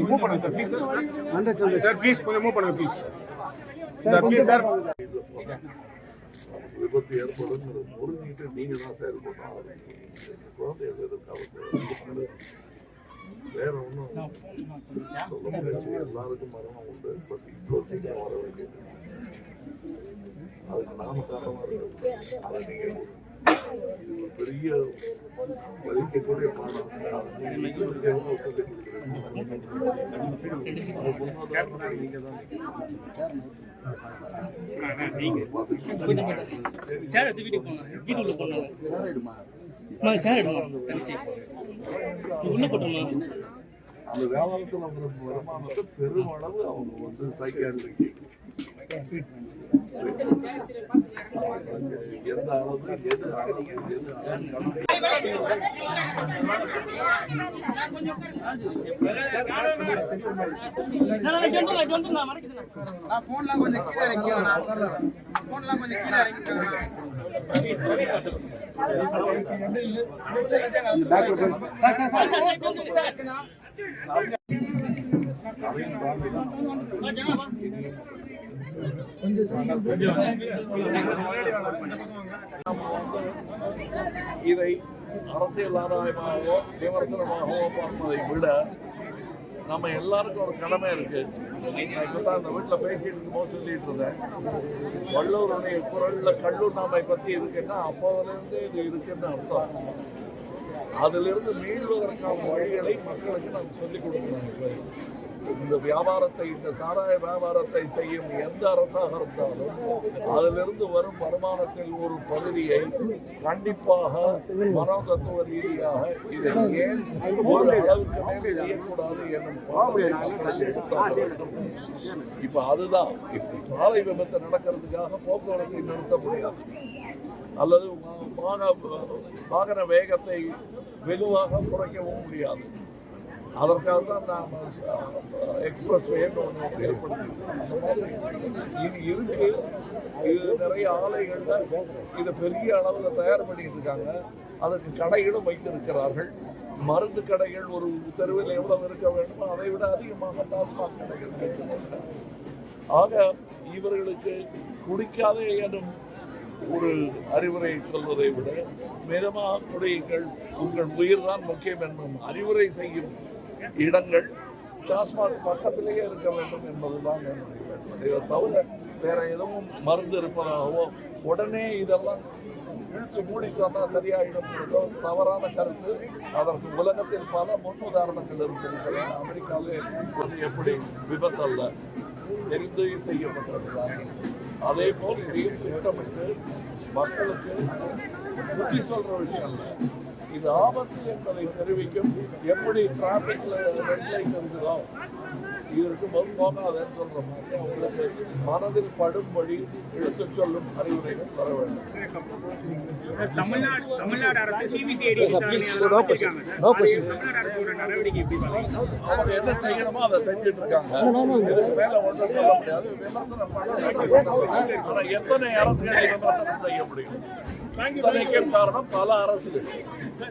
Move பண்ணுங்க sir please sir sir please கொஞ்சம் move பண்ணுங்க ப்ளீஸ் சார் ப்ளீஸ் சார் விபத்து ஏற்படும் புரிஞ்சுக்கிட்டு நீங்க தான் செயல்படணும் குழந்தைகள் எதிர்காலத்தில் வேற ஒன்றும் சொல்ல முடியாது எல்லாருக்கும் மரணம் உண்டு பட் இவ்வளோ சீக்கிரம் வர வேண்டியது அதுக்கு நாம காரணமாக இருக்கோம் அதை நீங்க ஒரு பெரிய வலிக்கக்கூடிய பாடம்? சேர் எடுத்து வீட்டுக்கு போங்க வீட்டுக்குள்ள போனாங்க அம்மா சேர் எடுமா தனிச்சு உள்ள போட்டுருமா அந்த வியாபாரத்தில் வர வருமானத்தை பெருமளவு அவங்க வந்து சைக்காட்ரிக்கு நான் போன்லாம் கொஞ்சம் கீழே போன்லாம் கொஞ்சம் கீழே இதை அரசியல் ஆதாயமாகவோ விமர்சனமாகவோ பார்ப்பதை விட நம்ம எல்லாருக்கும் ஒரு கடமை இருக்கு. இப்போ தான் அந்த வீட்டில் பேசிட்டு இருக்கும்போது சொல்லிட்டு இருந்தேன். வள்ளூருடைய குரலில் கல்லூர் நாமை பற்றி இருக்குன்னா அப்போதுலேருந்து இது இருக்குன்னு அர்த்தம். அதிலிருந்து மீள்வதற்கான வழிகளை மக்களுக்கு நாம் சொல்லிக் கொடுக்கணும் இந்த வியாபாரத்தை இந்த சாராய வியாபாரத்தை செய்யும் எந்த அரசாக இருந்தாலும் அதிலிருந்து வரும் வருமானத்தில் ஒரு பகுதியை கண்டிப்பாக மனோதத்துவ ரீதியாக இதை ஏன் ஒரு அளவுக்கு மேலே செய்யக்கூடாது என்னும் இப்ப அதுதான். இப்ப சாலை விபத்து நடக்கிறதுக்காக போக்குவரத்தை நிறுத்த முடியாது. அல்லது வாகன வேகத்தை வெகுவாக குறைக்கவும் முடியாது. அதற்காக தான் நாம் எக்ஸ்பிரஸ் வேன்னு ஒன்று ஏற்படுத்தியிருக்கோம் அந்த மாதிரி இது இருக்கு. இது நிறைய ஆலைகளில் இதை பெரிய அளவில் தயார் பண்ணிட்டு இருக்காங்க அதற்கு கடைகளும் வைத்திருக்கிறார்கள். மருந்து கடைகள் ஒரு தெருவில் எவ்வளவு இருக்க வேண்டுமோ அதை விட அதிகமாக டாஸ்மாக் கடைகள் வைத்திருக்கிறார்கள். ஆக இவர்களுக்கு குடிக்காதே எனும் ஒரு அறிவுரை சொல்வதை விட மிதமாக குடியுங்கள் உங்கள் உயிர் தான் முக்கியம் என்னும் அறிவுரை செய்யும் இடங்கள் டாஸ்மாக் பக்கத்திலேயே இருக்க வேண்டும் என்பதுதான் என்னுடைய வேண்டுகோள். இதை தவிர வேற எதுவும் மருந்து இருப்பதாகவோ உடனே இதெல்லாம் இழுத்து மூடிட்டோம்னா சரியாயிடும் தவறான கருத்து. அதற்கு உலகத்தில் பல முன்னுதாரணங்கள் இருந்திருக்கிறது அமெரிக்காவிலே ஒரு எப்படி விபத்து அல்ல தெரிந்து செய்யப்பட்டதுதான் அதே போல் இதையும் திட்டமிட்டு மக்களுக்கு புத்தி சொல்ற விஷயம் அல்ல. இது ஆபத்து என்பதை தெரிவிக்கும் எப்படி டிராபிக்ல ரெட் லைட் இருக்குதோ இதற்கு போது போகாதன்னு சொல்ற மாதிரி அவங்களுக்கு மனதில் படும்படி எடுத்துச் சொல்லும் அறிவுரைகள் வர வேண்டும். அவங்க என்ன செய்யணுமோ அதை செஞ்சுட்டு இருக்காங்க. இதுக்கு மேல ஒன்றும் சொல்ல முடியாது. விமர்சனம் பண்ண ஆனா எத்தனை அரசுகளை விமர்சனம் செய்ய முடியும்? காரணம் பல அரசுகள்.